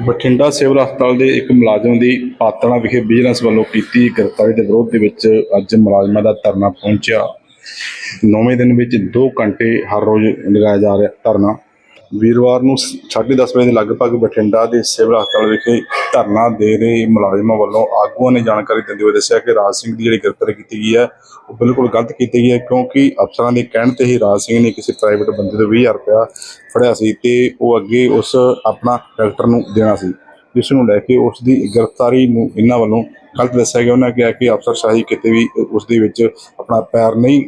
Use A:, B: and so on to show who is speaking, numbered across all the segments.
A: Bathinda civil ਹਸਪਤਾਲ ਦੇ ਇੱਕ ਮੁਲਾਜ਼ਮ ਦੀ ਪਾਤੜਾ ਵਿਖੇ ਵਿਜੀਲੈਂਸ ਵੱਲੋਂ ਕੀਤੀ ਗ੍ਰਿਫਤਾਰੀ ਦੇ ਵਿਰੋਧ ਦੇ ਵਿੱਚ ਅੱਜ ਮੁਲਾਜ਼ਮਾਂ ਦਾ ਧਰਨਾ ਪਹੁੰਚਿਆ। ਨੌਵੇਂ ਦਿਨ ਵਿੱਚ 2 ਘੰਟੇ ਹਰ ਰੋਜ਼ ਲਗਾਇਆ ਜਾ ਰਿਹਾ ਧਰਨਾ। ਵੀਰਵਾਰ ਨੂੰ 10:30 ਵਜੇ ਦੇ ਲਗਭਗ ਬਠਿੰਡਾ ਦੇ ਸਿਵਲ ਹਸਪਤਾਲ ਵਿਖੇ ਧਰਨਾ ਦੇ ਰਹੇ ਮੁਲਾਜ਼ਮਾਂ ਵੱਲੋਂ ਆਗੂਆਂ ਨੇ ਜਾਣਕਾਰੀ ਦਿੰਦੇ ਹੋਏ ਦੱਸਿਆ ਕਿ ਰਾਜ ਸਿੰਘ ਦੀ ਜਿਹੜੀ ਗ੍ਰਿਫਤਾਰੀ ਕੀਤੀ ਗਈ ਹੈ, ਉਹ ਬਿਲਕੁਲ ਗਲਤ ਕੀਤੀ ਗਈ ਹੈ ਕਿਉਂਕਿ ਅਫਸਰਾਂ ਦੇ ਕਹਿਣ ਤੇ ਹੀ ਰਾਜ ਸਿੰਘ ਨੇ ਕਿਸੇ ਪ੍ਰਾਈਵੇਟ ਬੰਦੇ ਤੋਂ 20000 ਰੁਪਇਆ ਫੜਿਆ ਸੀ ਤੇ ਉਹ ਅੱਗੇ ਉਸ ਆਪਣਾ ਡਾਕਟਰ ਨੂੰ ਦੇਣਾ ਸੀ, ਜਿਸ ਨੂੰ ਲੈ ਕੇ ਉਸ ਦੀ ਗ੍ਰਿਫਤਾਰੀ ਨੂੰ ਇਹਨਾਂ ਵੱਲੋਂ ਗਲਤ ਦੱਸਿਆ ਗਿਆ। ਉਹਨਾਂ ਕਿਹਾ ਕਿ ਅਫਸਰਸ਼ਾਹੀ ਕਿਤੇ ਵੀ ਉਸ ਦੇ ਵਿੱਚ ਆਪਣਾ ਪੈਰ ਨਹੀਂ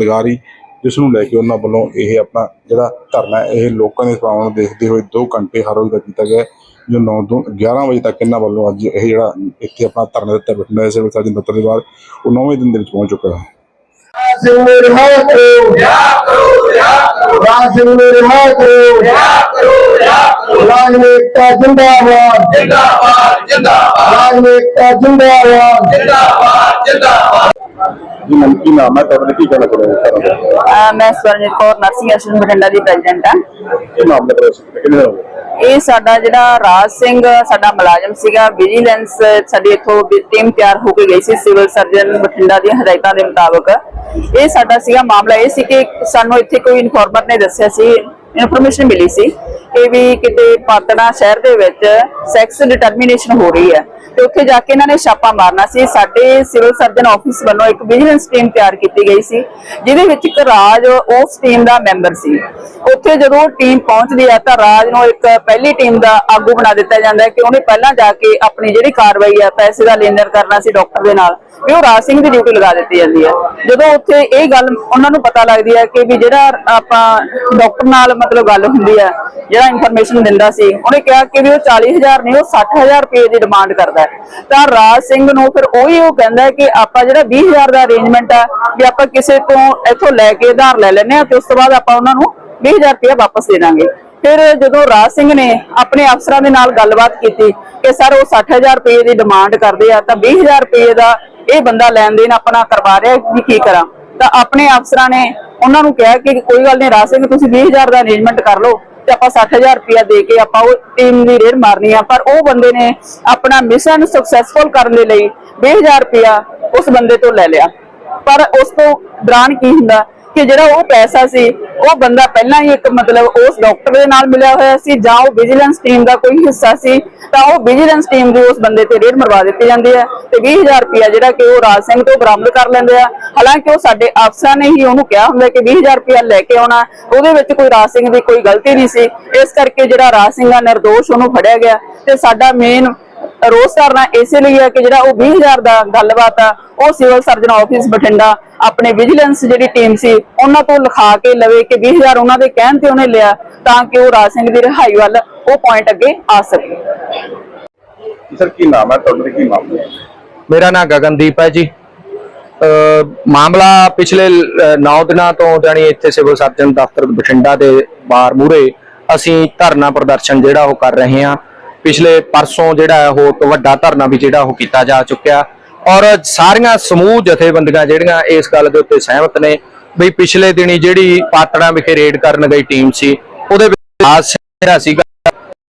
A: ਲਗਾ ਰਹੀ। ਜਿਸ ਨੂੰ ਲੈ ਕੇ ਉਹਨਾਂ ਵੱਲੋਂ ਇਹ ਆਪਣਾ ਜਿਹੜਾ ਧਰਨਾ ਇਹ ਲੋਕਾਂ ਦੇ ਸਵਾਲਾਂ ਨੂੰ ਦੇਖਦੇ ਹੋਏ 2 ਘੰਟੇ ਹਰ ਰੋਜ਼ ਦਾ ਕੀਤਾ ਗਿਆ ਜੋ 9 ਤੋਂ 11 ਵਜੇ ਤੱਕ ਇਹਨਾਂ ਵੱਲੋਂ ਅੱਜ ਇਹ ਜਿਹੜਾ ਇੱਥੇ ਆਪਣਾ ਧਰਨਾ ਦਿੱਤਾ ਬੈਠਣਾ ਸਿਵਲ ਸਰਜਨ ਦਫ਼ਤਰ ਦੇ ਬਾਹਰ ਉਹ 9ਵੇਂ ਦਿਨ ਦੇ ਵਿੱਚ ਪਹੁੰਚ ਚੁੱਕਾ ਹੈ।
B: ਸਿੰਘ ਨੂੰ ਰਿਹਾ ਕਰੋ ਰਾਜ ਸਿੰਘ ਨੂੰ ਰਿਹਾ ਕਰੋ ਰਾਜਨੀਤਿਕਤਾ ਜਿੰਦਾਬਾਦ
C: ਜਿੰਦਾਬਾਦ ਜਿੰਦਾਬਾਦ
B: ਰਾਜਨੀਤਿਕਤਾ ਜਿੰਦਾਬਾਦ
A: ਜੀ ਮਨ ਕੀ ਨਾਮ ਹੈ ਤੁਹਾਡਾ ਕੀ ਕਹਿਣਾ ਚਾਹੁੰਦੇ ਹੋ
D: ਅਹ ਮੈਂ ਸਵਰਨਜੀਤ ਕੌਰ ਨਰਸਿੰਗ ਐਸੋਸੀਏਸ਼ਨ ਬਠਿੰਡਾ ਦੀ ਪ੍ਰੈਜ਼ੀਡੈਂਟ ਹਾਂ
A: ਕੀ ਨਾਮ ਹੈ ਤੁਹਾਡਾ ਕਿੰਨੇ ਦਿਨ ਹੋ ਗਏ
D: ਇਹ ਸਾਡਾ ਜਿਹੜਾ ਰਾਜ ਸਿੰਘ, ਸਾਡਾ ਮੁਲਾਜ਼ਮ ਸੀਗਾ ਵਿਜੀਲੈਂਸ ਸਾਡੀ ਇੱਥੋਂ ਟੀਮ ਤਿਆਰ ਹੋ ਕੇ ਗਈ ਸੀ ਸਿਵਲ ਸਰਜਨ ਬਠਿੰਡਾ ਦੀਆਂ ਹਦਾਇਤਾਂ ਦੇ ਮੁਤਾਬਕ। ਇਹ ਸਾਡਾ ਸੀਗਾ ਮਾਮਲਾ, ਇਹ ਸੀ ਕਿ ਸਾਨੂੰ ਇੱਥੇ ਕੋਈ ਇਨਫੋਰਮਰ ਨੇ ਦੱਸਿਆ ਸੀ ਇਨਫੋਰਮੇਸ਼ਨ ਮਿਲੀ ਸੀ। ਕਿ ਵੀ ਕਿਤੇ ਪਾਤੜਾ ਸ਼ਹਿਰ ਦੇ ਵਿੱਚ ਸੈਕਸ ਡਿਟਰਮੀਨੇਸ਼ਨ ਹੋ ਰਹੀ ਹੈ। ਤੇ ਉੱਥੇ ਜਾ ਕੇ ਇਹਨਾਂ ਨੇ ਛਾਪਾ ਮਾਰਨਾ ਸੀ। ਸਾਡੇ ਸਿਵਲ ਸਰਜਨ ਆਫਿਸ ਵੱਲੋਂ ਇੱਕ ਵਿਜੀਲੈਂਸ ਟੀਮ ਤਿਆਰ ਕੀਤੀ ਗਈ ਸੀ, ਜਿਹਦੇ ਵਿੱਚ ਇੱਕ ਰਾਜ ਉਸ ਟੀਮ ਦਾ ਮੈਂਬਰ ਸੀ। ਉੱਥੇ ਜਦੋਂ ਟੀਮ ਪਹੁੰਚਦੀ ਹੈ ਤਾਂ ਰਾਜ ਨੂੰ ਇੱਕ ਪਹਿਲੀ ਟੀਮ ਦਾ ਆਗੂ ਬਣਾ ਦਿੱਤਾ ਜਾਂਦਾ ਹੈ ਕਿ ਉਹਨੇ ਪਹਿਲਾਂ ਜਾ ਕੇ ਆਪਣੀ ਜਿਹੜੀ ਕਾਰਵਾਈ ਹੈ, ਪੈਸੇ ਦਾ ਲੈਣ ਦੇਣ ਕਰਨਾ ਸੀ ਡਾਕਟਰ ਦੇ ਨਾਲ, ਵੀ ਉਹ ਰਾਜ ਸਿੰਘ ਦੀ ਡਿਊਟੀ ਲਗਾ ਦਿੱਤੀ ਜਾਂਦੀ ਹੈ। ਜਦੋਂ ਉੱਥੇ ਇਹ ਗੱਲ ਉਹਨਾਂ ਨੂੰ ਪਤਾ ਲੱਗਦੀ ਹੈ ਕਿ ਵੀ ਜਿਹੜਾ ਆਪਾਂ ਡਾਕਟਰ ਨਾਲ ਮਤਲਬ ਗੱਲ ਹੁੰਦੀ ਹੈ ਜਿਹੜਾ ਇਨਫੋਰਮੇਸ਼ਨ ਦਿੰਦਾ ਸੀ, ਉਹਨੇ ਕਿਹਾ ਕਿ ਵੀ ਉਹ 40000 ਨਹੀਂ, ਉਹ 60000 ਰੁਪਏ ਦੀ ਡਿਮਾਂਡ ਕਰਦਾ ਹੈ। ਤਾਂ ਰਾਜ ਸਿੰਘ ਨੂੰ ਫਿਰ ਉਹੀ ਉਹ ਕਹਿੰਦਾ ਕਿ ਆਪਾਂ ਜਿਹੜਾ 20000 ਦਾ ਅਰੇਂਜਮੈਂਟ ਆ, ਵੀ ਆਪਾਂ ਕਿਸੇ ਤੋਂ ਇੱਥੋਂ ਲੈ ਕੇ ਉਧਾਰ ਲੈ ਲੈਨੇ ਆ ਤੇ ਉਸ ਤੋਂ ਬਾਅਦ ਆਪਾਂ ਉਹਨਾਂ ਨੂੰ 20000 ਰੁਪਏ ਵਾਪਸ ਦੇ ਦਾਂਗੇ। ਫਿਰ ਜਦੋਂ ਰਾਜ ਸਿੰਘ ਨੇ ਆਪਣੇ ਅਫਸਰਾਂ ਦੇ ਨਾਲ ਗੱਲਬਾਤ ਕੀਤੀ ਕਿ ਸਰ ਉਹ 60000 ਰੁਪਏ ਦੀ ਡਿਮਾਂਡ ਕਰਦੇ ਆ, ਤਾਂ 20000 ਰੁਪਏ ਦਾ ਇਹ ਬੰਦਾ ਲੈਣ ਦੇਣ ਆਪਣਾ ਕਰਵਾ ਰਿਹਾ ਵੀ ਕੀ ਕਰਾਂ। ਤਾਂ ਆਪਣੇ ਅਫਸਰਾਂ ਨੇ ਉਹਨਾਂ ਨੂੰ ਕਿਹਾ ਕਿ ਕੋਈ ਗੱਲ ਨਹੀਂ, ਰਾਜ ਸਿੰਘ ਤੁਸੀਂ 20000 ਦਾ ਅਰੇਂਜਮੈਂਟ ਕਰ ਲਓ। ਤੇ ਆਪਾਂ 60000 ਰੁਪਇਆ ਦੇ ਕੇ ਆਪਾਂ ਉਹ ਟੀਮ ਦੀ ਰੇਡ ਮਾਰਨੀ ਆ, ਪਰ ਉਹ ਬੰਦੇ ਨੇ ਆਪਣਾ ਮਿਸ਼ਨ ਸਕਸੈਸਫੁਲ ਕਰਨ ਦੇ ਲਈ 20000 ਰੁਪਇਆ ਉਸ ਬੰਦੇ ਤੋਂ ਲੈ ਲਿਆ। ਪਰ ਉਸ ਤੋਂ ਦੌਰਾਨ ਕੀ ਹੁੰਦਾ ਕਿ ਜਿਹੜਾ ਉਹ ਪੈਸਾ ਸੀ, ਉਹ ਬੰਦਾ ਪਹਿਲਾਂ ਹੀ ਇੱਕ ਮਤਲਬ ਉਸ ਡਾਕਟਰ ਦੇ ਨਾਲ ਮਿਲਿਆ ਹੋਇਆ ਸੀ ਜਾਂ ਉਹ ਵਿਜੀਲੈਂਸ ਟੀਮ ਦਾ ਕੋਈ ਹਿੱਸਾ ਸੀ, ਤਾਂ ਉਹ ਵਿਜੀਲੈਂਸ ਟੀਮ ਦੀ ਉਸ ਬੰਦੇ ਤੇ ਰੇਡ ਮਰਵਾ ਦਿੱਤੀ ਜਾਂਦੀ ਹੈ ਤੇ 20000 ਰੁਪਇਆ ਜਿਹੜਾ ਕਿ ਉਹ ਰਾਜ ਸਿੰਘ ਤੋਂ ਬਰਾਮਦ ਕਰ ਲੈਂਦੇ ਆ। ਹਾਲਾਂਕਿ ਉਹ ਸਾਡੇ ਅਫਸਰਾਂ ਨੇ ਹੀ ਉਹਨੂੰ ਕਿਹਾ ਹੁੰਦਾ ਕਿ 20000 ਰੁਪਇਆ ਲੈ ਕੇ ਆਉਣਾ। ਉਹਦੇ ਵਿੱਚ ਕੋਈ ਰਾਜ ਸਿੰਘ ਦੀ ਕੋਈ ਗਲਤੀ ਨਹੀਂ ਸੀ। ਇਸ ਕਰਕੇ ਜਿਹੜਾ ਰਾਜ ਸਿੰਘ ਆ ਨਿਰਦੋਸ਼ ਉਹਨੂੰ ਫੜਿਆ ਗਿਆ। ਤੇ ਸਾਡਾ ਮੇਨ ਰੋਸ ਕਰਨਾ ਇਸੇ ਲਈ ਹੈ ਕਿ ਜਿਹੜਾ ਉਹ 20000 ਦਾ ਗੱਲਬਾਤ ਆ ਉਹ ਸਿਵਲ ਸਰਜਨ ਆਫਿਸ ਬਠਿੰਡਾ ਆਪਣੇ ਵਿਜੀਲੈਂਸ ਜਿਹੜੀ ਟੀਮ ਸੀ ਉਹਨਾਂ ਤੋਂ ਲਿਖਾ ਕੇ ਲਵੇ ਕਿ 20000 ਉਹਨਾਂ ਦੇ ਕਹਿਣ ਤੇ ਉਹਨੇ ਲਿਆ ਤਾਂ ਕਿ ਉਹ ਰਾਜ ਸਿੰਘ ਦੀ ਰਿਹਾਈ ਵੱਲ ਉਹ ਪੁਆਇੰਟ ਅੱਗੇ ਆ ਸਕੇ।
A: ਸਰ ਕੀ ਨਾਮ ਹੈ? ਤੁਹਾਡਾ ਕੀ ਮਾਮਲਾ ਹੈ?
E: ਮੇਰਾ ਨਾਮ ਗਗਨਦੀਪ ਹੈ ਜੀ। ਮਾਮਲਾ ਪਿਛਲੇ 9 ਦਿਨਾਂ ਤੋਂ ਜਾਨੀ ਇੱਥੇ ਸਿਵਲ ਸਰਜਨ ਦਫ਼ਤਰ ਬਠਿੰਡਾ ਦੇ ਬਾਹਰ ਮੂਰੇ ਅਸੀਂ ਧਰਨਾ ਪ੍ਰਦਰਸ਼ਨ ਜਿਹੜਾ ਉਹ ਕਰ ਰਹੇ ਹਾਂ। ਪਿਛਲੇ ਪਰਸੋਂ ਜਿਹੜਾ ਉਹ ਵੱਡਾ ਧਰਨਾ ਵੀ ਜਿਹੜਾ ਉਹ ਕੀਤਾ ਜਾ ਚੁੱਕਿਆ। ਔਰ ਸਾਰੀਆਂ ਸਮੂਹ ਜਥੇਬੰਦੀਆਂ ਜਿਹੜੀਆਂ ਇਸ ਗੱਲ ਦੇ ਉੱਤੇ ਸਹਿਮਤ ਨੇ ਵੀ ਪਿਛਲੇ ਦਿਨੀ ਜਿਹੜੀ ਪਾਤੜਾ ਵਿਖੇ ਰੇਡ ਕਰਨ ਗਈ ਟੀਮ ਸੀ, ਉਹਦੇ ਵਿੱਚ ਰਾਜ ਜਿਹੜਾ ਸੀਗਾ।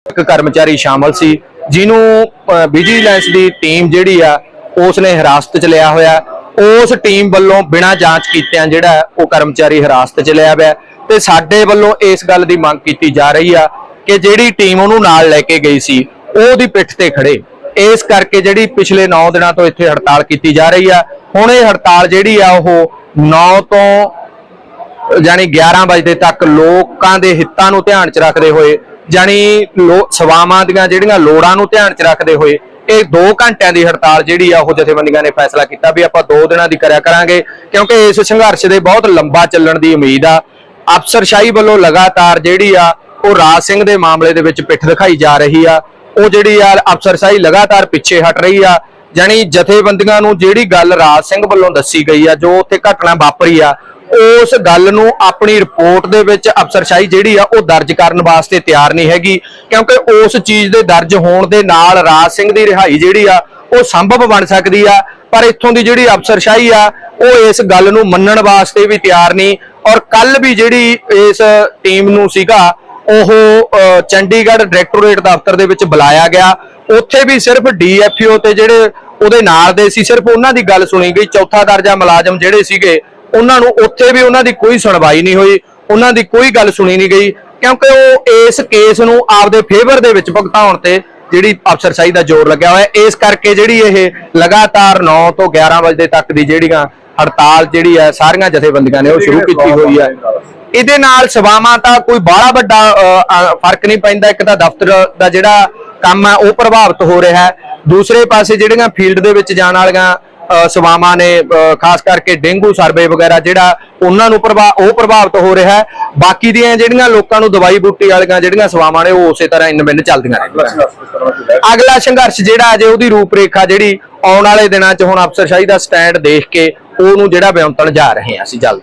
E: ਇੱਕ ਕਰਮਚਾਰੀ ਸ਼ਾਮਲ ਸੀ, ਜਿਹਨੂੰ ਵਿਜੀਲੈਂਸ ਦੀ ਟੀਮ ਜਿਹੜੀ ਆ ਉਸ ਨੇ ਹਿਰਾਸਤ 'ਚ ਲਿਆ ਹੋਇਆ। ਉਸ ਟੀਮ ਵੱਲੋਂ ਬਿਨਾਂ ਜਾਂਚ ਕੀਤਿਆਂ ਜਿਹੜਾ ਉਹ ਕਰਮਚਾਰੀ ਹਿਰਾਸਤ 'ਚ ਲਿਆ ਹੋਇਆ ਤੇ ਸਾਡੇ ਵੱਲੋਂ ਇਸ ਗੱਲ ਦੀ ਮੰਗ ਕੀਤੀ ਜਾ ਰਹੀ ਆ ਕਿ ਜਿਹੜੀ ਟੀਮ ਉਹਨੂੰ ਨਾਲ ਲੈ ਕੇ ਗਈ ਸੀ, ਉਹਦੀ ਪਿੱਠ ਤੇ ਖੜੇ। ਇਸ ਕਰਕੇ ਜਿਹੜੀ ਪਿਛਲੇ 9 ਦਿਨਾਂ ਤੋਂ ਇੱਥੇ ਹੜਤਾਲ ਕੀਤੀ ਜਾ ਰਹੀ ਆ। ਹੁਣ ਇਹ ਹੜਤਾਲ ਜਿਹੜੀ ਆ ਉਹ 9 ਤੋਂ ਜਾਨੀ 11 ਵਜੇ ਤੱਕ ਲੋਕਾਂ ਦੇ ਹਿੱਤਾਂ ਨੂੰ ਧਿਆਨ 'ਚ ਰੱਖਦੇ ਹੋਏ ਜਾਨੀ ਲੋ- ਸੇਵਾਵਾਂ ਦੀਆਂ ਜਿਹੜੀਆਂ ਲੋੜਾਂ ਨੂੰ ਧਿਆਨ 'ਚ ਰੱਖਦੇ ਹੋਏ ਇਹ 2 ਘੰਟਿਆਂ ਦੀ ਹੜਤਾਲ ਜਿਹੜੀ ਆ, ਉਹ ਜਥੇਬੰਦੀਆਂ ਨੇ ਫੈਸਲਾ ਕੀਤਾ ਵੀ ਆਪਾਂ 2 ਦਿਨਾਂ ਦੀ ਕਰਿਆ ਕਰਾਂਗੇ, ਕਿਉਂਕਿ ਇਸ ਸੰਘਰਸ਼ ਦੇ ਬਹੁਤ ਲੰਬਾ ਚੱਲਣ ਦੀ ਉਮੀਦ ਆ। ਅਫਸਰਸ਼ਾਹੀ ਵੱਲੋਂ ਲਗਾਤਾਰ ਜਿਹੜੀ ਆ, ਉਹ ਰਾਜ ਸਿੰਘ ਦੇ ਮਾਮਲੇ ਦੇ ਵਿੱਚ ਪਿੱਠ ਦਿਖਾਈ ਜਾ ਰਹੀ ਆ। ਉਹ ਜਿਹੜੀ ਆ, ਅਫਸਰਸ਼ਾਹੀ ਲਗਾਤਾਰ ਪਿੱਛੇ ਹਟ ਰਹੀ ਆ। ਜਾਨੀ ਜਥੇਬੰਦੀਆਂ ਨੂੰ ਜਿਹੜੀ ਗੱਲ ਰਾਜ ਸਿੰਘ ਵੱਲੋਂ ਦੱਸੀ ਗਈ ਆ, ਜੋ ਉੱਥੇ ਘਟਨਾ ਵਾਪਰੀ ਆ ਉਸ ਗੱਲ ਨੂੰ ਆਪਣੀ ਰਿਪੋਰਟ ਦੇ ਵਿੱਚ ਅਫਸਰਸ਼ਾਹੀ ਜਿਹੜੀ ਆ, ਉਹ ਦਰਜ ਕਰਨ ਵਾਸਤੇ ਤਿਆਰ ਨਹੀਂ ਹੈਗੀ, ਕਿਉਂਕਿ ਉਸ ਚੀਜ਼ ਦੇ ਦਰਜ ਹੋਣ ਦੇ ਨਾਲ ਰਾਜ ਸਿੰਘ ਦੀ ਰਿਹਾਈ ਜਿਹੜੀ ਆ, ਉਹ ਸੰਭਵ ਬਣ ਸਕਦੀ ਆ। ਪਰ ਇੱਥੋਂ ਦੀ ਜਿਹੜੀ ਅਫਸਰਸ਼ਾਹੀ ਆ, ਉਹ ਇਸ ਗੱਲ ਨੂੰ ਮੰਨਣ ਵਾਸਤੇ ਵੀ ਤਿਆਰ ਨਹੀਂ। ਔਰ ਕੱਲ ਵੀ ਜਿਹੜੀ ਇਸ ਟੀਮ ਨੂੰ ਸੀਗਾ, ਉਹ ਚੰਡੀਗੜ੍ਹ ਡਾਇਰੈਕਟੋਰੇਟ ਦਫ਼ਤਰ ਦੇ ਵਿੱਚ ਬੁਲਾਇਆ ਗਿਆ। ਉੱਥੇ ਵੀ ਸਿਰਫ ਡੀਐਫਓ ਤੇ ਜਿਹੜੇ ਉਹਦੇ ਨਾਲ ਦੇ ਸੀ, ਸਿਰਫ ਉਹਨਾਂ ਦੀ ਗੱਲ ਸੁਣੀ ਗਈ। ਚੌਥਾ ਦਰਜਾ ਮੁਲਾਜ਼ਮ ਜਿਹੜੇ ਸੀਗੇ ਉਹਨਾਂ ਨੂੰ ਉੱਥੇ ਵੀ ਉਹਨਾਂ ਦੀ ਕੋਈ ਸੁਣਵਾਈ ਨਹੀਂ ਹੋਈ ਉਹਨਾਂ ਦੀ ਕੋਈ ਗੱਲ ਸੁਣੀ ਨਹੀਂ ਗਈ ਕਿਉਂਕਿ ਉਹ ਇਸ ਕੇਸ ਨੂੰ ਆਪਦੇ ਫੇਵਰ ਦੇ ਵਿੱਚ ਭੁਗਤਾਉਣ ਤੇ ਜਿਹੜੀ ਅਫਸਰਸ਼ਾਹੀ ਦਾ ਜ਼ੋਰ ਲੱਗਿਆ ਹੋਇਆ। ਇਸ ਕਰਕੇ ਜਿਹੜੀ ਇਹ ਲਗਾਤਾਰ 9 ਤੋਂ 11 ਵਜੇ ਤੱਕ ਦੀ ਜਿਹੜੀਆਂ ਹੜਤਾਲ ਜਿਹੜੀ ਹੈ ਸਾਰੀਆਂ ਜਥੇਬੰਦੀਆਂ ਨੇ ਉਹ ਸ਼ੁਰੂ ਕੀਤੀ ਹੋਈ ਹੈ ਇਹਦੇ ਨਾਲ ਸੇਵਾਵਾਂ ਤਾਂ ਕੋਈ ਬਾਹਲਾ ਵੱਡਾ ਫ਼ਰਕ ਨਹੀਂ ਪੈਂਦਾ ਇੱਕ ਤਾਂ ਦਫ਼ਤਰ ਦਾ ਜਿਹੜਾ ਕੰਮ ਹੈ ਉਹ ਪ੍ਰਭਾਵਿਤ ਹੋ ਰਿਹਾ ਹੈ ਦੂਸਰੇ ਪਾਸੇ ਜਿਹੜੀਆਂ ਫੀਲਡ ਦੇ ਵਿੱਚ ਜਾਣ ਵਾਲੀਆਂ ਸੇਵਾਵਾਂ ਨੇ ਖਾਸ ਕਰਕੇ ਡੇਂਗੂ ਸਰਵੇ ਵਗੈਰਾ ਜਿਹੜਾ ਉਹਨਾਂ ਨੂੰ ਪ੍ਰਭਾਵ ਉਹ ਪ੍ਰਭਾਵਿਤ ਹੋ ਰਿਹਾ ਹੈ। ਬਾਕੀ ਦੀਆਂ ਜਿਹੜੀਆਂ ਲੋਕਾਂ ਨੂੰ ਦਵਾਈ ਬੂਟੀ ਵਾਲੀਆਂ ਜਿਹੜੀਆਂ ਸੇਵਾਵਾਂ ਨੇ, ਉਹ ਉਸੇ ਤਰ੍ਹਾਂ ਇਨ ਬਿੰਨ ਚੱਲਦੀਆਂ ਰਹਿੰਦੀਆਂ ਅਗਲਾ ਸੰਘਰਸ਼ ਜਿਹੜਾ ਅਜੇ ਉਹਦੀ ਰੂਪਰੇਖਾ ਜਿਹੜੀ ਆਉਣ ਵਾਲੇ ਦਿਨਾਂ 'ਚ ਹੁਣ ਅਫਸਰਸ਼ਾਹੀ ਦਾ ਸਟੈਂਡ ਦੇਖ ਕੇ ਉਹਨੂੰ ਜਿਹੜਾ ਬਿਆੰਤਣ ਜਾ ਰਹੇ ਹਾਂ ਅਸੀਂ ਜਲਦ।